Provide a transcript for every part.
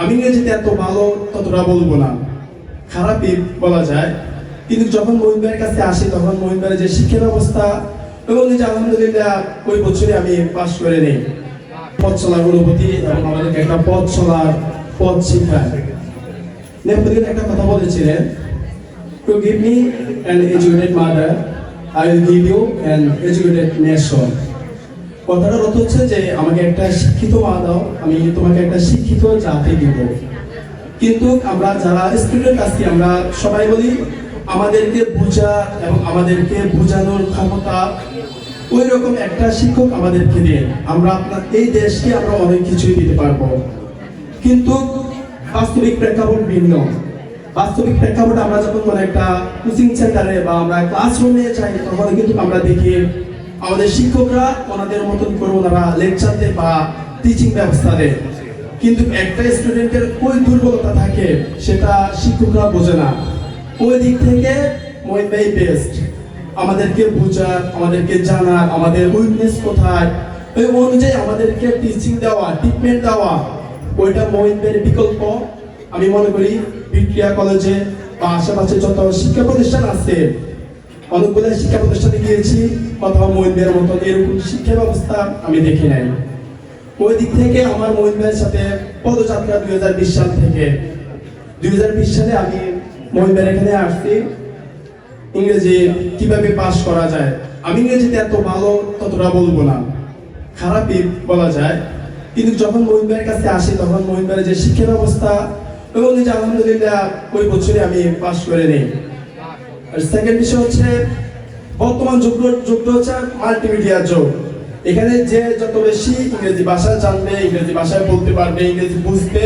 আমি ইংরেজিতে এত ভালো ততটা বলব না। খারাপই বলা যায়। কিন্তু যখন মহিন কাছে আসি, তখন মহিন যে শিক্ষা ব্যবস্থা এবং যে আলহামদুলিল্লাহ ওই বছরে আমি পাশ করে নেই। পথ চলার অনুভূতি এবং আমাদেরকে একটা পথ চলার পথ শিখায় নেপথ্যে একটা কথা বলেছিলেন, to give me an educated mother I will give you an educated nation. কথাটার অর্থ হচ্ছে যে আমাকে একটা শিক্ষিত মা দাও, আমি তোমাকে একটা শিক্ষিত জাতি দিব। কিন্তু আমরা যারা স্টুডেন্ট আছি, আমরা সবাই বলি, আমাদেরকে বোঝা এবং আমাদেরকে বোঝানোর ক্ষমতা ওই রকম একটা শিক্ষক আমাদেরকে দিন। আমরা আপনার, এই দেশকে আমরা অনেক কিছুই দিতে পারব। কিন্তু বাস্তবিক প্রেক্ষাপট ভিন্ন। বাস্তবিক প্রেক্ষাপট আমরা যখন কোনো একটা কোচিং সেন্টারে বা আমরা ক্লাসরুমে যাই, তখন কিন্তু আমরা দেখি আমাদের শিক্ষকরা ওনাদের মতন করে ওনারা লেকচার দেয় বা টিচিং ব্যবস্থা দেয়। কিন্তু একটা স্টুডেন্টের ওই দুর্বলতা থাকে, সেটা শিক্ষকরা বোঝে না। ওই দিক থেকে ভাই বেস্ট আমাদেরকে বোঝার, আমাদেরকে জানার, আমাদের উইকনেস কোথায়? ওই অনুযায়ী আমাদেরকে টিচিং দেওয়া ট্রিটমেন্ট দেওয়া, ওইটা মোহিতের বিকল্প। আমি মনে করি ভিক্টোরিয়া কলেজে বা আশেপাশে যত শিক্ষা প্রতিষ্ঠান আছে অনেকগুলো শিক্ষা প্রতিষ্ঠানে গিয়েছি, কোথাও মোহিতের মতো, এরকম শিক্ষা ব্যবস্থা আমি দেখি নাই। ওই দিক থেকে আমার ভাইয়ের সাথে পদযাত্রা দুই হাজার বিশ সাল থেকে। দুই হাজার বিশ সালে আমি ভাইয়ের এখানে আসছি। ইংরেজি কীভাবে পাস করা যায়? আমি ইংরেজিতে এত ভালো ততটা বলব না। খারাপই বলা যায়। কিন্তু যখন মোহিন ভাইয়ের কাছে আসি, তখন মোহিন ভাইয়ের যে শিক্ষা ব্যবস্থা এবং যে আলহামদুলিল্লাহ ওই বছরে আমি পাস করে নেই। আর সেকেন্ড হচ্ছে, বর্তমান যুগ হচ্ছে মাল্টিমিডিয়া যুগ। এখানে যে যত বেশি ইংরেজি ভাষা জানবে, ইংরেজি ভাষায় বলতে পারবে, ইংরেজি বুঝবে,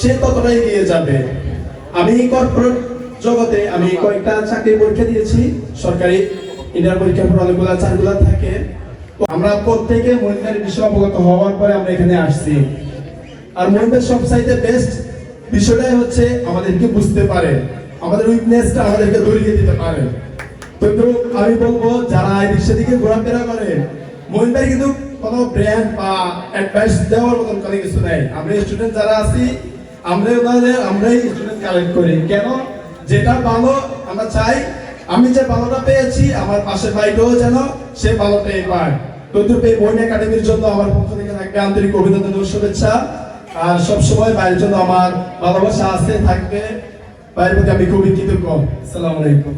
সে এগিয়ে যাবে। আমি কর্পোরেট জগতে আমি কয়েকটা চাকরি পরীক্ষা দিয়েছি, সরকারি ইন্টার পরীক্ষার পর অনেকগুলো চাকরিগুলো থাকে। তো আমরা প্রত্যেকে অবগত হওয়ার পরে আমরা এখানে আসছি। আর মহিলার সব চাইতে বেস্ট বিষয়টাই হচ্ছে আমাদেরকে বুঝতে পারে। আমাদের উইকনেসটা আমাদেরকে ধরিয়ে দিতে পারে। তো আমি বলব, যারা এই দিক সেদিকে ঘোরাফেরা করে মহিলার কিন্তু কোনো ব্র্যান্ড বা অ্যাডভাইস দেওয়ার মতন কোনো কিছু নেই। আমরা স্টুডেন্ট যারা আছি আমরা ওনাদের আমরাই স্টুডেন্ট কালেক্ট করি। কেন? যেটা ভালো, আমরা চাই। আমি যে ভালোটা পেয়েছি, আমার পাশের ভাইটাও যেন সে ভালোটাই পায়। তদ্রুপ এই বইন একাডেমির জন্য আমার পক্ষ থেকে থাকবে আন্তরিক অভিনন্দন ও শুভেচ্ছা। আর সবসময় বাইরের জন্য আমার ভালোবাসা আছে, থাকবে। ভাইয়ের প্রতি আমি খুবই কৃতজ্ঞ। আসসালামু আলাইকুম।